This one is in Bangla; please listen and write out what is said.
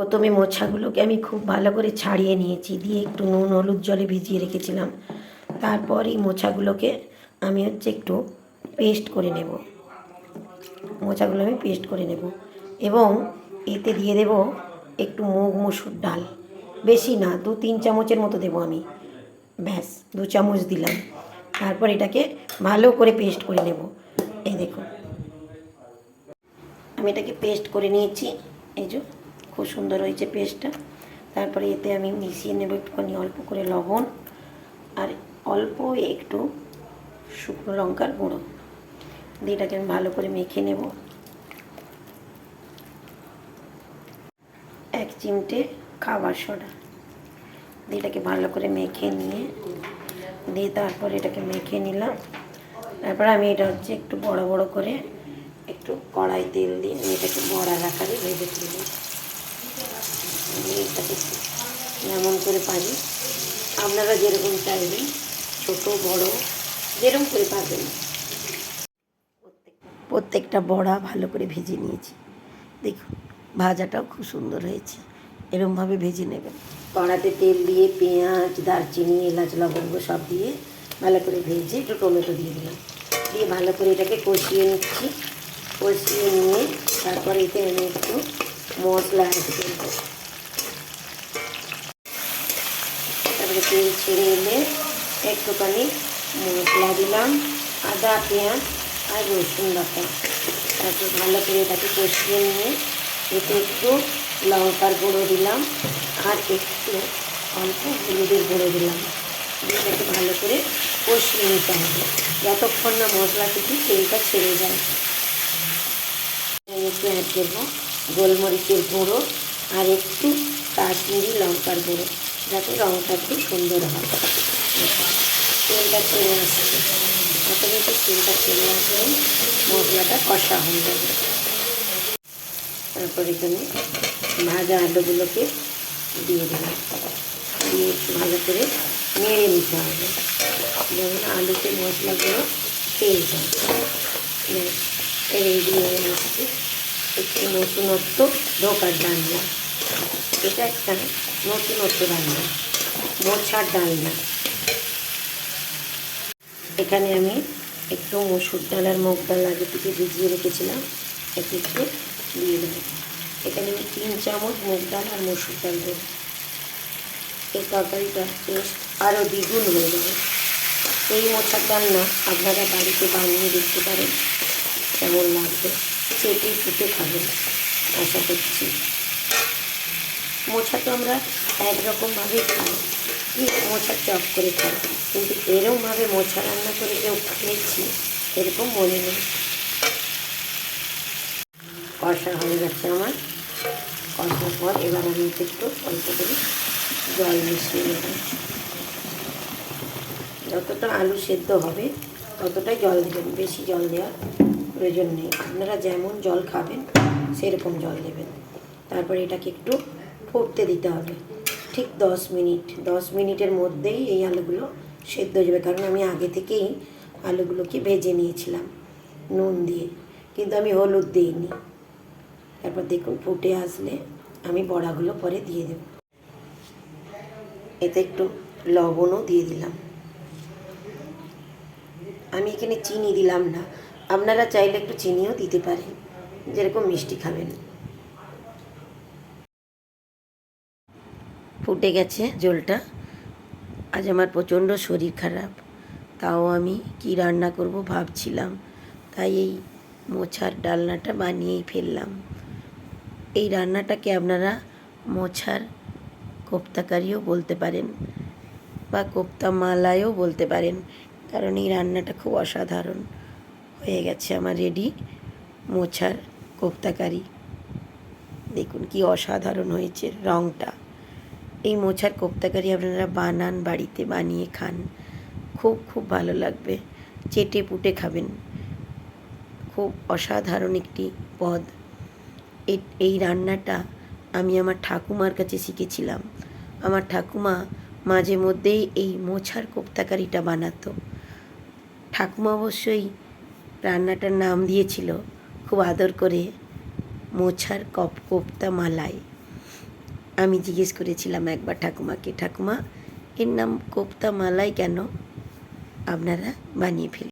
প্রথমে মোছাগুলোকে আমি খুব ভালো করে ছাড়িয়ে নিয়েছি, দিয়ে একটু নুন হলুদ জলে ভিজিয়ে রেখেছিলাম। তারপর এই মোছাগুলোকে আমি হচ্ছে একটু পেস্ট করে নেব। মোচাগুলো আমি পেস্ট করে নেব এবং এতে দিয়ে দেব একটু মুগ মুসুর ডাল। বেশি না, দু তিন চামচের মতো দেবো আমি। ব্যাস, দু চামচ দিলাম। তারপর এটাকে ভালো করে পেস্ট করে নেব। এই দেখুন। আমি এটাকে পেস্ট করে নিয়েছি। এই যে খুব সুন্দর হয়েছে পেস্টটা। তারপরে এতে আমি মিশিয়ে নেব একটুখানি অল্প করে লবণ আর অল্প একটু শুকনো লঙ্কার গুঁড়ো। দিয়ে এটাকে আমি ভালো করে মেখে নেব। এক চিমটে খাবার সোডা। দিয়ে এটাকে ভালো করে মেখে নিয়ে, দিয়ে তারপর এটাকে মেখে নিলাম। তারপর আমি এটা হচ্ছে একটু বড় বড় করে একটু কড়াই তেল দিয়ে এটাকে বড়ার আকারে ভেজে তুলব। এটাকে যেমন করে পারি। আপনারা যেরকম চাইবেন, ছোট, বড় যেরকম করে পারবেন। প্রত্যেকটা বড়া ভালো করে ভেজে নিয়েছি। দেখুন, ভাজাটাও খুব সুন্দর হয়েছে। এরমভাবে ভেজে নেবেন। কড়াতে তেল দিয়ে পেঁয়াজ, দারচিনি, এলাচ, লবঙ্গ সব দিয়ে ভালো করে ভেজে একটু টমেটো দিয়ে দিলাম। দিয়ে ভালো করে এটাকে কষিয়ে নিচ্ছি। কষিয়ে নিয়ে তারপরে এতে আমি একটু মশলা তারপরে তেল ছেড়ে এলে একটুখানি মশলা দিলাম, আদা, পেঁয়াজ আর রসুন বাটা। তারপর ভালো করে এটাকে কষিয়ে নিয়ে এতে একটু লঙ্কার গুঁড়ো দিলাম আর একটু অল্প হলুদের গুঁড়ো দিলাম। এটাকে ভালো করে কষিয়ে নিতে হবে। যতক্ষণ না মশলা থেকে তেলটা ছেড়ে যায়। একটু অ্যাড করব গোলমরিচের গুঁড়ো আর একটু কাশ্মীরি লঙ্কার গুঁড়ো। যাতে রঙটা খুব সুন্দর হয়। তেলটা ছেড়ে আসবে অটোমেটিক তেলটা ছেড়ে আসলে মশলাটা কষা হয়ে যাবে। তারপর এখানে ভাজা আলুগুলোকে দিয়ে দিলাম। দিয়ে ভালো করে নেড়ে নিতে হবে। যেমন আলুতে মশলাগুলো খেয়ে যায় রেডি হয়ে আসছে একটু নতুনত্ব ঢোকার রান্না এটা একটা নতুনত্ব রান্না। মোছার ডালনা এখানে আমি একটু মসুর ডাল আর মুগ ডাল আগে থেকে ভিজিয়ে রেখেছিলাম। এটি একটু দিয়ে দেবো। এখানে আমি তিন চামচ মুগ ডাল আর মসুর ডাল দেবো। এই তরকারিটার টেস্ট আরও দ্বিগুণ হয়ে যাবে। এই মোছার ডাল না আপনারা বাড়িতে বানিয়ে দেখতে পারেন। কেমন লাগবে চেটে ফুটে খাবেন আশা করছি মোছা তো আমরা একরকমভাবেই খাই। কি মোছা চপ করে খাই? কিন্তু এরকমভাবে মোছা রান্না করে কেউ খেয়েছি এরকম মনে নেই। কষা হয়ে গেছে আমার। কষার পর এবার আমি একটু অল্প করে জল মিশিয়ে নেব। যতটা আলু সেদ্ধ হবে, ততটাই জল দেবেন। বেশি জল দেওয়ার প্রয়োজন নেই। আপনারা যেমন জল খাবেন, সেরকম জল দেবেন। তারপরে এটাকে একটু ফুটতে দিতে হবে। ঠিক দশ মিনিট, দশ মিনিটের মধ্যেই এই আলুগুলো সেদ্ধ হয়ে যাবে। কারণ আমি আগে থেকেই আলুগুলোকে ভেজে নিয়েছিলাম নুন দিয়ে। কিন্তু আমি হলুদ দিইনি। তারপর দেখুন ফুটে আসলে আমি বড়াগুলো পরে দিয়ে দেব। এতে একটু লবণও দিয়ে দিলাম। আমি এখানে চিনি দিলাম না। আপনারা চাইলে একটু চিনিও দিতে পারেন। যেরকম মিষ্টি খাবেন। ফুটে গেছে জলটা। আজ আমার প্রচণ্ড শরীর খারাপ। তাও আমি কি রান্না করব ভাবছিলাম। তাই এই মোছার ডালনাটা বানিয়েই ফেললাম। এই রান্নাটাকে আপনারা মোছার কোপ্তাকারিও বলতে পারেন বা কোপ্তা মালাইও বলতে পারেন, কারণ এই রান্নাটা খুব অসাধারণ হয়ে গেছে আমার রেডি মোছার কোপ্তাকারি। দেখুন কি অসাধারণ হয়েছে রঙটা এই মোছার কোপ্তাকারি আপনারা বানান, বাড়িতে বানিয়ে খান। খুব খুব ভালো লাগবে। চেটে পুটে খাবেন। খুব অসাধারণ একটি পদ। এই রান্নাটা আমি আমার ঠাকুমার কাছে শিখেছিলাম। আমার ঠাকুমা মাঝে মধ্যেই এই মোছার কোপ্তাকারিটা বানাতো। ঠাকুমা অবশ্যই রান্নাটার নাম দিয়েছিল, খুব আদর করে, মোছার কপ কোপ্তা মালাই আমি জিজ্ঞেস করেছিলাম একবার ঠাকুমাকে ঠাকুমা এর নাম কোপ্তা মালাই কেন? আপনারা বানিয়ে ফেলুন।